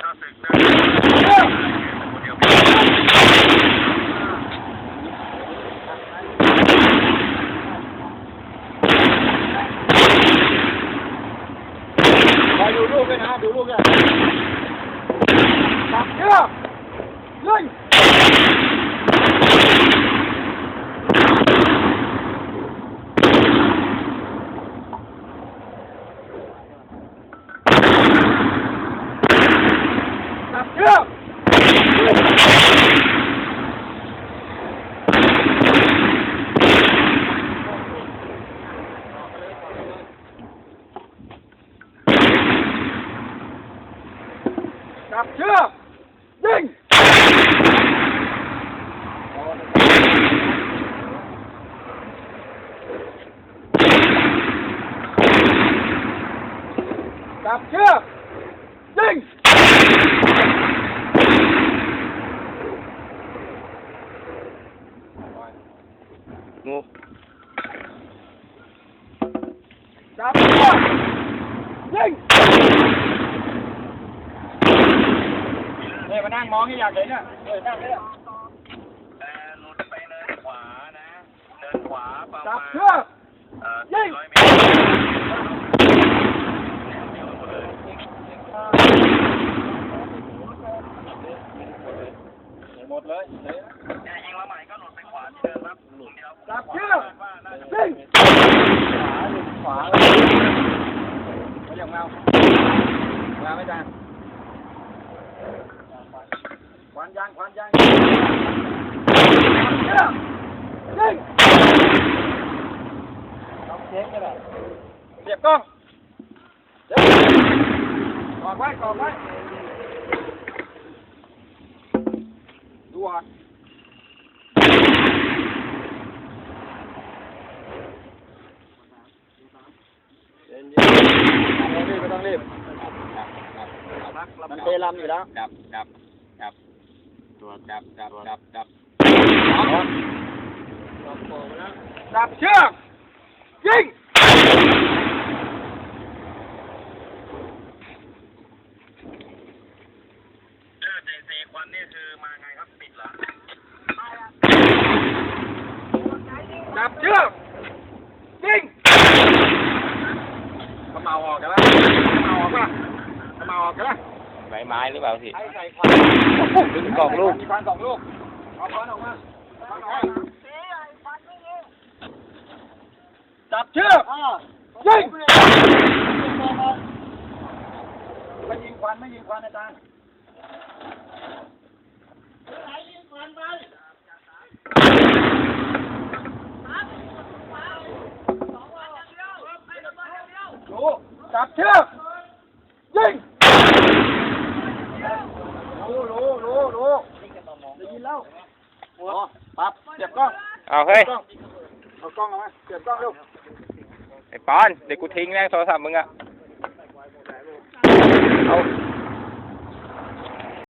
ถ้าศึกเนี่ยคนเดียวไปดูลูกด้วยนะดูลูกด้วยจับเชือกเชือน จับเชือกยิ งจับเชือกยิงงูจับเชือกยิงเนี่ยมานั่งมองที่อยากเห็นอะเออนั่งเนี่ยแต่หลุดไปเนินขวานะเนินขวาประจัมาบณเชือกเอ่อยิง400เมตรเดี๋ยวหมดเลยหมดเลยเนี่ยยิงมาใหม่ก็หลุดไปขวาที่เดิม จับเชือกยิงขวาเลยเขาอย่างเมาเมาไม่ได้ควันยางควันยางเชือกยิงต้องเช็คก็ได้เสียบกล้องกอดไว้กอดไว้ดูอะ ไม่ ต้องรีบมันเทลำอยู่แล้วจับจับจับ ตัวจับจับจับจับจับเชือก ยิงเจอเจซีควันนี่คือมาไงครับปิดเหรอจับเชือกยิงกระเมาออกกันแล้ว มาออกกันแล้วใบไม้หรือเปล่าพี่ใช้ใส่ควันดึงกล่องลูกมีควันสองลูกเอาควันออกมาควันออกมาจับเชือกยิงไม่ยิงควันไม่ยิงควันอาจารย์รู้จับเชือกยิง รู้รู้รู้รู้ได้ยินแล้วอ๋อปั๊บเสียบกล้องเอาเฮ้ยกล้องเอากล้องเอามาเสียบกล้องเร็วไอ้ปอน เดี๋ยวกูทิ้งแม่งโทรศัพท์มึงอะเอา